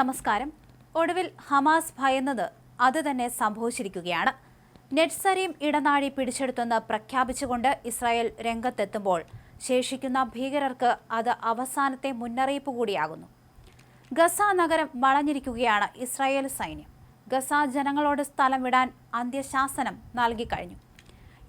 നമസ്കാരം. ഒടുവിൽ ഹമാസ് ഭയന്നത് അത് തന്നെ സംഭവിച്ചിരിക്കുകയാണ്. നെറ്റ്സരീം ഇടനാഴി പിടിച്ചെടുത്തെന്ന് പ്രഖ്യാപിച്ചുകൊണ്ട് ഇസ്രായേൽ രംഗത്തെത്തുമ്പോൾ ശേഷിക്കുന്ന ഭീകരർക്ക് അത് അവസാനത്തെ മുന്നറിയിപ്പ് കൂടിയാകുന്നു. ഗസ നഗരം വളഞ്ഞിരിക്കുകയാണ് ഇസ്രായേൽ സൈന്യം. ഗസ ജനങ്ങളോട് സ്ഥലം വിടാൻ അന്ത്യശാസനം നൽകിക്കഴിഞ്ഞു.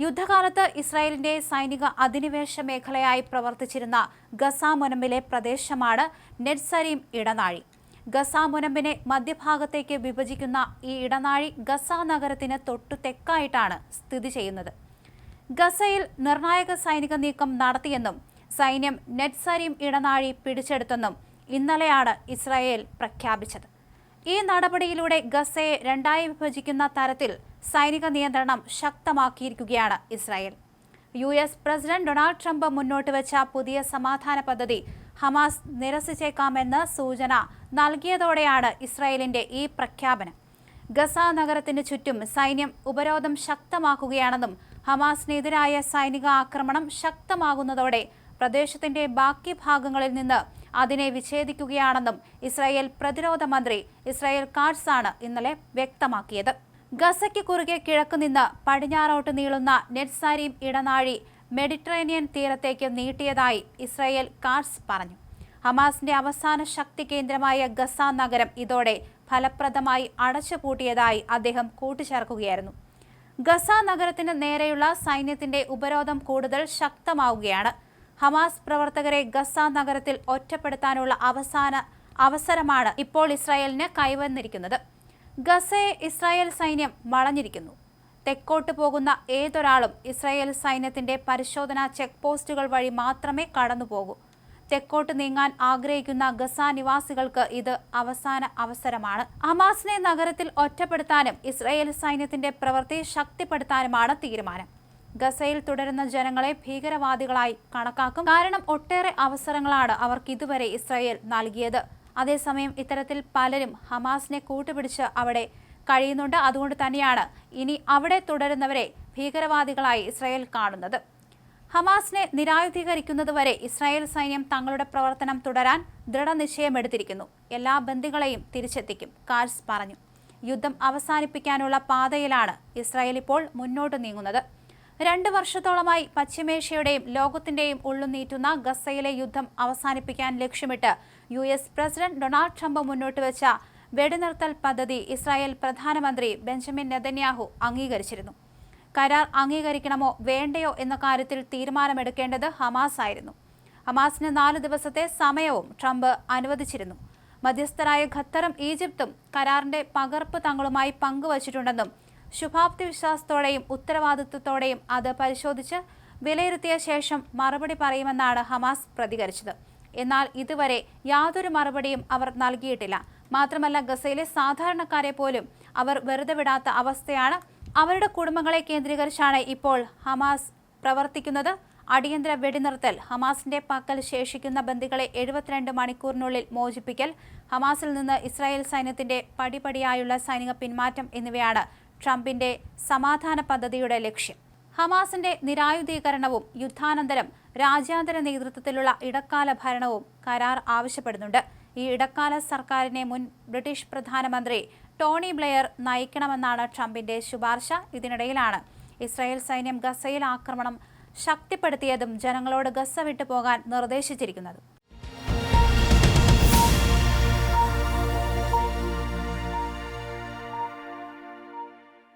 യുദ്ധകാലത്ത് ഇസ്രായേലിന്റെ സൈനിക അധിനിവേശ മേഖലയായി പ്രവർത്തിച്ചിരുന്ന ഗസ മുനമ്പിലെ പ്രദേശമാണ് നെറ്റ്സരീം ഇടനാഴി. ഗസ മുനമ്പിനെ മധ്യഭാഗത്തേക്ക് വിഭജിക്കുന്ന ഈ ഇടനാഴി ഗസ നഗരത്തിന് തൊട്ടു തെക്കായിട്ടാണ് സ്ഥിതി ചെയ്യുന്നത്. ഗസയിൽ നിർണായക സൈനിക നീക്കം നടത്തിയെന്നും സൈന്യം നെറ്റ്സരീം ഇടനാഴി പിടിച്ചെടുത്തെന്നും ഇന്നലെയാണ് ഇസ്രായേൽ പ്രഖ്യാപിച്ചത്. ഈ നടപടിയിലൂടെ ഗസയെ രണ്ടായി വിഭജിക്കുന്ന തരത്തിൽ സൈനിക നിയന്ത്രണം ശക്തമാക്കിയിരിക്കുകയാണ് Israel. U S president Donald Trump മുന്നോട്ട് വെച്ച പുതിയ സമാധാന പദ്ധതി ഹമാസ് നിരസിച്ചേക്കാമെന്ന് സൂചന നൽകിയതോടെയാണ് ഇസ്രായേലിന്റെ ഈ പ്രഖ്യാപനം. ഗസ നഗരത്തിന് ചുറ്റും സൈന്യം ഉപരോധം ശക്തമാക്കുകയാണെന്നും ഹമാസിനെതിരായ സൈനിക ആക്രമണം ശക്തമാകുന്നതോടെ പ്രദേശത്തിന്റെ ബാക്കി ഭാഗങ്ങളിൽ നിന്ന് അതിനെ വിച്ഛേദിക്കുകയാണെന്നും ഇസ്രായേൽ പ്രതിരോധ മന്ത്രി ഇസ്രായേൽ കാർട്സ് ആണ് ഇന്നലെ വ്യക്തമാക്കിയത്. ഗസയ്ക്ക് കുറുകെ കിഴക്കുനിന്ന് പടിഞ്ഞാറോട്ട് നീളുന്ന നെറ്റ്സാരീം ഇടനാഴി മെഡിറ്ററേനിയൻ തീരത്തേക്ക് നീട്ടിയതായി ഇസ്രായേൽ കാർസ് പറഞ്ഞു. ഹമാസിന്റെ അവസാന ശക്തി കേന്ദ്രമായ ഗസ നഗരം ഇതോടെ ഫലപ്രദമായി അടച്ചുപൂട്ടിയതായി അദ്ദേഹം കൂട്ടിച്ചേർക്കുകയായിരുന്നു. ഗസ നഗരത്തിന് നേരെയുള്ള സൈന്യത്തിന്റെ ഉപരോധം കൂടുതൽ ശക്തമാവുകയാണ്. ഹമാസ് പ്രവർത്തകരെ ഗസ നഗരത്തിൽ ഒറ്റപ്പെടുത്താനുള്ള അവസാന അവസരമാണ് ഇപ്പോൾ ഇസ്രായേലിന് കൈവന്നിരിക്കുന്നത്. ഗസയെ ഇസ്രായേൽ സൈന്യം വളഞ്ഞിരിക്കുന്നു. തെക്കോട്ട് പോകുന്ന ഏതൊരാളും ഇസ്രായേൽ സൈന്യത്തിന്റെ പരിശോധനാ ചെക്ക് പോസ്റ്റുകൾ വഴി മാത്രമേ കടന്നുപോകൂ. തെക്കോട്ട് നീങ്ങാൻ ആഗ്രഹിക്കുന്ന ഗസ നിവാസികൾക്ക് ഇത് അവസാന അവസരമാണ്. ഹമാസിനെ നഗരത്തിൽ ഒറ്റപ്പെടുത്താനും ഇസ്രായേൽ സൈന്യത്തിന്റെ പ്രവൃത്തി ശക്തിപ്പെടുത്താനുമാണ് തീരുമാനം. ഗസയിൽ തുടരുന്ന ജനങ്ങളെ ഭീകരവാദികളായി കണക്കാക്കും. കാരണം ഒട്ടേറെ അവസരങ്ങളാണ് അവർക്ക് ഇതുവരെ ഇസ്രായേൽ നൽകിയത്. അതേസമയം ഇത്തരത്തിൽ പലരും ഹമാസിനെ കൂട്ടുപിടിച്ച് അവിടെ കഴിയുന്നുണ്ട്. അതുകൊണ്ട് തന്നെയാണ് ഇനി അവിടെ തുടരുന്നവരെ ഭീകരവാദികളായി ഇസ്രായേൽ കാണുന്നത്. ഹമാസിനെ നിരായുധീകരിക്കുന്നതുവരെ ഇസ്രായേൽ സൈന്യം തങ്ങളുടെ പ്രവർത്തനം തുടരാൻ ദൃഢനിശ്ചയമെടുത്തിരിക്കുന്നു. എല്ലാ ബന്ദികളെയും തിരിച്ചെത്തിക്കും കാർസ് പറഞ്ഞു. യുദ്ധം അവസാനിപ്പിക്കാനുള്ള പാതയിലാണ് ഇസ്രായേൽ ഇപ്പോൾ മുന്നോട്ട് നീങ്ങുന്നത്. രണ്ട് വർഷത്തോളമായി പശ്ചിമേഷ്യയുടെയും ലോകത്തിന്റെയും ഉള്ളുനീറ്റുന്ന ഗസയിലെ യുദ്ധം അവസാനിപ്പിക്കാൻ ലക്ഷ്യമിട്ട് U S president Donald Trump മുന്നോട്ട് വെച്ച വെടിനിർത്തൽ പദ്ധതി ഇസ്രായേൽ പ്രധാനമന്ത്രി ബെഞ്ചമിൻ നെതന്യാഹു അംഗീകരിച്ചിരുന്നു. കരാർ അംഗീകരിക്കണമോ വേണ്ടയോ എന്ന കാര്യത്തിൽ തീരുമാനമെടുക്കേണ്ടത് ഹമാസ് ആയിരുന്നു ഹമാസിന് നാല് ദിവസത്തെ സമയവും ട്രംപ് അനുവദിച്ചിരുന്നു. മധ്യസ്ഥരായ ഖത്തറും ഈജിപ്തും കരാറിന്റെ പകർപ്പ് തങ്ങളുമായി പങ്കുവച്ചിട്ടുണ്ടെന്നും ശുഭാപ്തി വിശ്വാസത്തോടെയും ഉത്തരവാദിത്വത്തോടെയും അത് പരിശോധിച്ച് വിലയിരുത്തിയ ശേഷം മറുപടി പറയുമെന്നാണ് ഹമാസ് പ്രതികരിച്ചത്. എന്നാൽ ഇതുവരെ യാതൊരു മറുപടിയും അവർ നൽകിയിട്ടില്ല. മാത്രമല്ല ഗസയിലെ സാധാരണക്കാരെ പോലും അവർ വെറുതെ വിടാത്ത അവസ്ഥയാണ് അവരുടെ കുടുംബങ്ങളെ കേന്ദ്രീകരിച്ചാണ് ഇപ്പോൾ ഹമാസ് പ്രവർത്തിക്കുന്നത്. അടിയന്തര വെടിനിർത്തൽ ഹമാസിന്റെ പക്കൽ ശേഷിക്കുന്ന ബന്ദികളെ എഴുപത്തിരണ്ട് മണിക്കൂറിനുള്ളിൽ മോചിപ്പിക്കൽ ഹമാസിൽ നിന്ന് ഇസ്രായേൽ സൈന്യത്തിന്റെ പടിപടിയായുള്ള സൈനിക പിന്മാറ്റം എന്നിവയാണ് ട്രംപിന്റെ സമാധാന പദ്ധതിയുടെ ലക്ഷ്യം. ഹമാസിന്റെ നിരായുധീകരണവും യുദ്ധാനന്തരം രാജ്യാന്തര നേതൃത്വത്തിലുള്ള ഇടക്കാല ഭരണവും കരാർ ആവശ്യപ്പെടുന്നുണ്ട്. ഈ ഇടക്കാല സർക്കാരിനെ മുൻ ബ്രിട്ടീഷ് പ്രധാനമന്ത്രി ടോണി ബ്ലെയർ നയിക്കണമെന്നാണ് ട്രംപിന്റെ ശുപാർശ. ഇതിനിടയിലാണ് ഇസ്രായേൽ സൈന്യം ഗസയിൽ ആക്രമണം ശക്തിപ്പെടുത്തിയതും ജനങ്ങളോട് ഗസ വിട്ടു പോകാൻ നിർദ്ദേശിച്ചിരിക്കുന്നത്.